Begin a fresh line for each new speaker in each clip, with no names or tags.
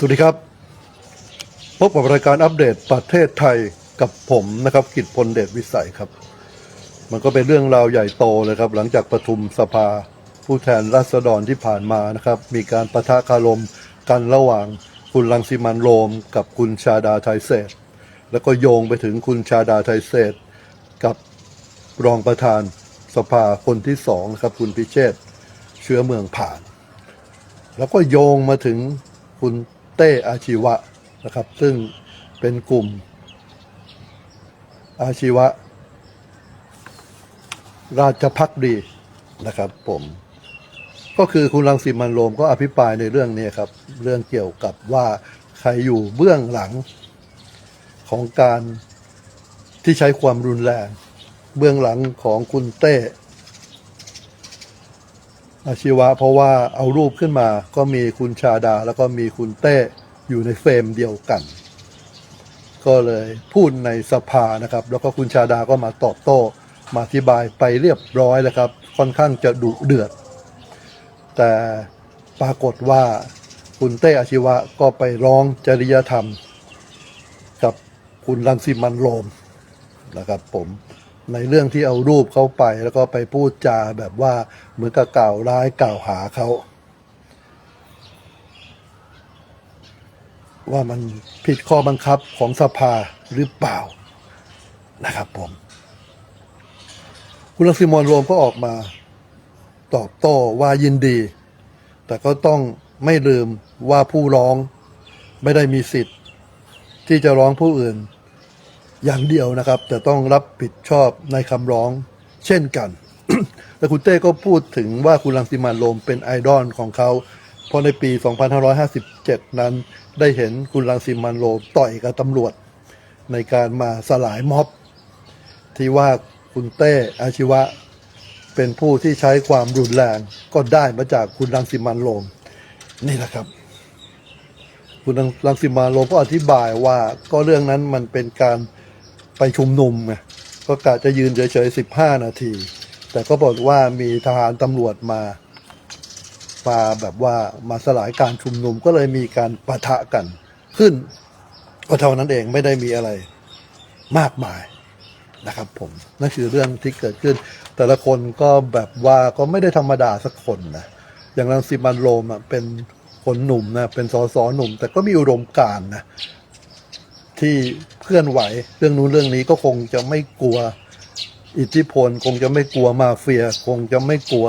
สวัสดีครับ พบกับรายการอัปเดตประเทศไทยกับผมนะครับ กิตพลเดชวิสัยครับ มันก็เป็นเรื่องราวใหญ่โตเลยครับ หลังจากประชุมสภาผู้แทนราษฎรที่ผ่านมานะครับ มีการประทะคารมกันระหว่างคุณรังสิมันโรม กับคุณชาดาไทยเศษ แล้วก็โยงไปถึงคุณชาดาไทยเศษ กับรองประธานสภาคนที่สองนะครับ คุณพิเชษเชื้อเมืองผ่าน แล้วก็โยงมาถึงคุณ เต้อาชีวะนะครับ ซึ่งเป็นกลุ่ม อาชีวะ ราชพักดีนะครับผมก็คือคุณรังสิมันโรมก็อภิปรายในเรื่องนี้ครับ เรื่องเกี่ยวกับว่าใครอยู่เบื้องหลังของการที่ใช้ความรุนแรง เบื้องหลังของคุณเต้ อาชีวะ เพราะว่าเอารูปขึ้นมาก็มีคุณชาดาแล้วก็มีคุณเต้อยู่ในเฟรมเดียวกัน ก็เลยพูดในสภานะครับ แล้วก็คุณชาดาก็มาตอบโต้ มาอธิบายไปเรียบร้อยแล้วครับ ค่อนข้างจะดุเดือด แต่ปรากฏว่าคุณเต้อาชีวะก็ไปร้องจริยธรรม กับคุณรังสิมันโรมนะครับผม ในเรื่องที่เอารูปเขาไป แล้วก็ไปพูดจาแบบว่าเหมือนกับกล่าวร้ายกล่าวหาเขาว่ามันผิดข้อบังคับของสภาหรือเปล่านะครับผม คุณลังสิมอนรวมก็ออกมา ตอบโต้ว่ายินดี แต่ก็ต้องไม่ลืมว่าผู้ร้องไม่ได้มีสิทธิ์ ที่จะร้องผู้อื่น อย่างเดียวนะครับแต่ต้องรับผิดชอบในคำร้องเช่นกัน และคุณเต้ก็พูดถึงว่าคุณรังสิมันโรมเป็นไอดอลของเขา เพราะในปี 2557 นั้นได้เห็นคุณรังสิมันโรมต่อยกับตำรวจ ในการมาสลายม็อบ ที่ว่าคุณเต้อาชีวะ เป็นผู้ที่ใช้ความรุนแรงก็ได้มาจากคุณรังสิมันโรมนี่แหละครับคุณรังสิมาโรมก็อธิบายว่าก็เรื่องนั้นมันเป็นการ ไปชุมนุมไงก็กะจะยืนเฉยๆสิบห้านาที แต่ก็บอกว่ามีทหารตำรวจมามาแบบว่ามาสลายการชุมนุมก็เลยมีการปะทะกัน ขึ้นก็เท่านั้นเองไม่ได้มีอะไรมากมายนะครับผมนั่นคือเรื่องที่เกิดขึ้น แต่ละคนก็แบบว่าก็ไม่ได้ธรรมดาสักคนนะอย่างรังสิมันต์โรมอะเป็นคนหนุ่มนะเป็นสอสอหนุ่ม แต่ก็มีอุดมการนะ ที่เคลื่อนไหวเรื่องนู้นเรื่องนี้ก็คงจะไม่กลัวอิทธิพล คงจะไม่กลัวมาเฟีย คงจะไม่กลัว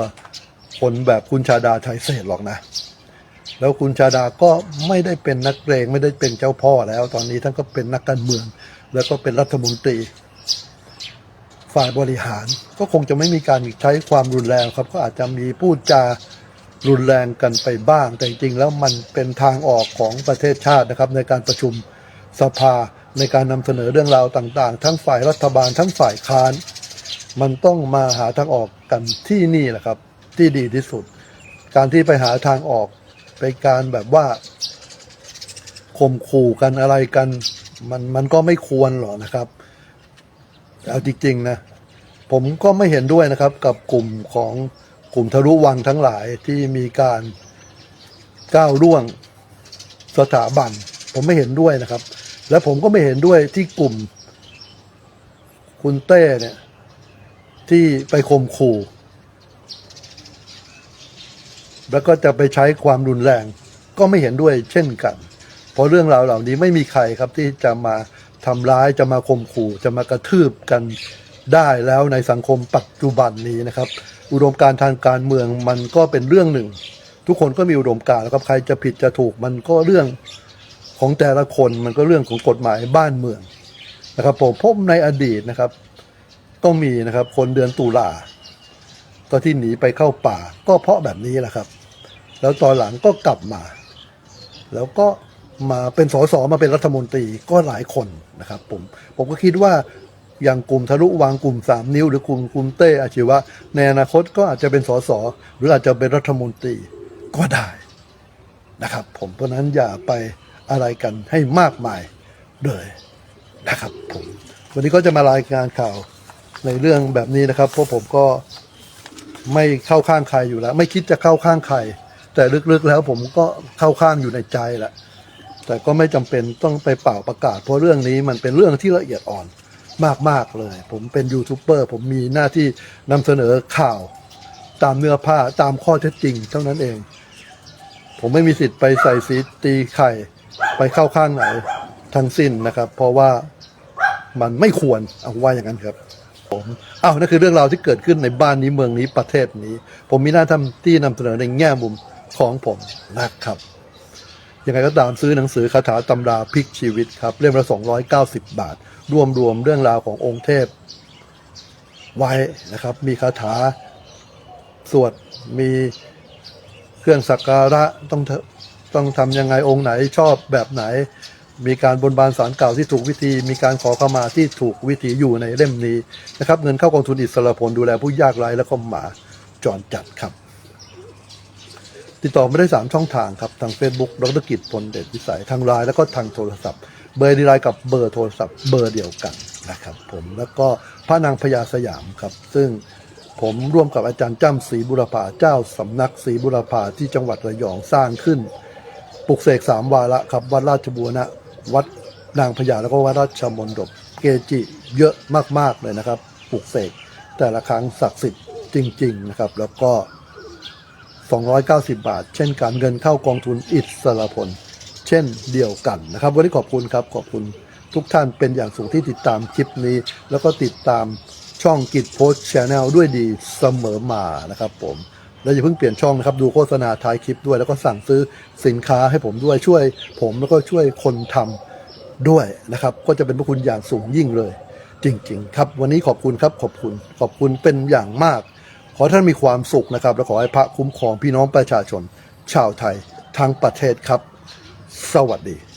คนแบบคุณชาดาไทยเศษหรอกนะ แล้วคุณชาดาก็ไม่ได้เป็นนักเรงไม่ได้เป็นเจ้าพ่อแล้ว ตอนนี้ท่านก็เป็นนักการเมือง แล้วก็เป็นรัฐมนตรี ฝ่ายบริหารก็คงจะไม่มีการใช้ความรุนแรงครับ ก็อาจจะมีพูดจารุนแรงกันไปบ้าง แต่จริงๆแล้วมันเป็นทางออกของประเทศชาตินะครับในการประชุม สภาในการนำเสนอเรื่องราวต่างๆ ทั้งฝ่ายรัฐบาลทั้งฝ่ายค้าน มันต้องมาหาทางออกกันที่นี่แหละครับ ที่ดีที่สุด การที่ไปหาทางออกไปการแบบว่าข่มขู่กันอะไรกัน มันมันก็ไม่ควรหรอกนะครับเอาจริงๆนะผมก็ไม่เห็นด้วยนะครับกับกลุ่มของกลุ่มทะลุวังทั้งหลายที่มีการก้าวล่วงสถาบัน ผมไม่เห็นด้วยนะครับ และผมก็ไม่เห็นด้วยที่กลุ่ม คุณเต้เนี่ย ที่ไปข่มขู่ แล้วก็จะไปใช้ความรุนแรง ก็ไม่เห็นด้วยเช่นกัน เพราะเรื่องราวเหล่านี้ไม่มีใครครับที่จะมาทำร้ายจะมาข่มขู่ จะมากระทืบกันได้แล้วในสังคมปัจจุบันนี้นะครับ อุดมการทางการเมืองมันก็เป็นเรื่องหนึ่ง ทุกคนก็มีอุดมการแล้วครับใครจะผิดจะถูกมันก็เรื่อง ของแต่ละคนมันก็เรื่องของกฎหมายบ้านเมืองนะครับผมพบในอดีตนะครับ ก็มีนะครับคนเดือนตุลาก็ที่หนีไปเข้าป่า ก็เพราะแบบนี้แหละครับ แล้วตอนหลังก็กลับมา แล้วก็มาเป็นสสมาเป็นรัฐมนตรีก็หลายคนนะครับผมผมก็คิดว่าอย่างกลุ่มทะลุวางกลุ่มสามนิ้ว หรือกลุ่มกลุ่มเต้อาชีวะในอนาคตก็อาจจะเป็นสสหรืออาจจะเป็นรัฐมนตรีก็ได้นะครับ ผมเพราะฉะนั้นอย่าไป อะไรกันให้มากมายเลยนะครับผมวันนี้ก็จะมารายงานข่าวในเรื่องแบบนี้นะครับ เพราะผมก็ไม่เข้าข้างใครอยู่แล้ว ไม่คิดจะเข้าข้างใคร แต่ลึกๆแล้วผมก็เข้าข้างอยู่ในใจแหละแต่ก็ไม่จำเป็นต้องไปเป่าประกาศ เพราะเรื่องนี้มันเป็นเรื่องที่ละเอียดอ่อนมากๆเลย ผมเป็นยูทูบเบอร์ผมมีหน้าที่นำเสนอข่าวตามเนื้อผ้าตามข้อเท็จจริง เท่านั้นเอง ผมไม่มีสิทธิ์ไปใส่สีตีไข่ ไปเข้าข้างไหนทั้งสิ้นนะครับ เพราะว่ามันไม่ควรเอาว่าอย่างนั้นครับผมอ้าวนั่นคือเรื่องราวที่เกิดขึ้นในบ้านนี้เมืองนี้ประเทศนี้ ผมมีหน้าทำที่นำเสนอในแง่มุมของผมนะครับยังไงก็ตามซื้อหนังสือคาถาตำราพลิกชีวิตครับ เล่มละ 290 บาท รวมรวมเรื่องราวขององค์เทพ ไว้นะครับ มีคาถา สวด มีเครื่องสักการะต้อง ต้องทำยังไงองค์ไหนชอบแบบไหน มีการบนบานสารเก่าที่ถูกวิธี มีการขอเข้ามาที่ถูกวิธีอยู่ในเล่มนี้นะครับ เงินเข้ากองทุนอิสระพลดูแลผู้ยากไร้และก็หมาจรจัดครับติดต่อไม่ได้ 3 ช่องทางครับ ทาง Facebook ดรกิจพลเดชวิสัยทางไลน์แล้วก็ทางโทรศัพท์ เบอร์ดีไลน์กับเบอร์โทรศัพท์เบอร์เดียวกันนะครับผมแล้วก็พระนางพญาสยามครับ ซึ่งผมร่วมกับอาจารย์จ้ำศรีบุรพาเจ้าสำนักศรีบุรพาที่จังหวัดระยองสร้างขึ้น ปลุกเสกสามวาระครับ วัดราชบูรณะ วัดนางพญาแล้วก็วัดราชมนดบเกจิเยอะมากๆเลยนะครับ ปลุกเสกแต่ละครั้งศักดิ์สิทธิ์จริง ๆนะครับ แล้วก็ 290 บาท เช่นการเงินเข้ากองทุนอิสระพล เช่นเดียวกันนะครับ วันนี้ขอบคุณครับ ขอบคุณทุกท่านเป็นอย่างสูงที่ติดตามคลิปนี้ แล้วก็ติดตามช่องกิจโพสชแนลด้วยดีเสมอมานะครับผม แล้วอย่าเพิ่งเปลี่ยนช่องนะครับ ดูโฆษณาท้ายคลิปด้วย แล้วก็สั่งซื้อสินค้าให้ผมด้วยช่วยผมแล้วก็ช่วยคนทำด้วยนะครับ ก็จะเป็นพระคุณอย่างสูงยิ่งเลย จริง ๆ ครับ วันนี้ขอบคุณครับขอบคุณ ขอบคุณเป็นอย่างมาก ขอท่านมีความสุขนะครับ และขอให้พระคุ้มครองพี่น้องประชาชน ชาวไทยทั้งประเทศครับ สวัสดี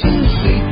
ผู้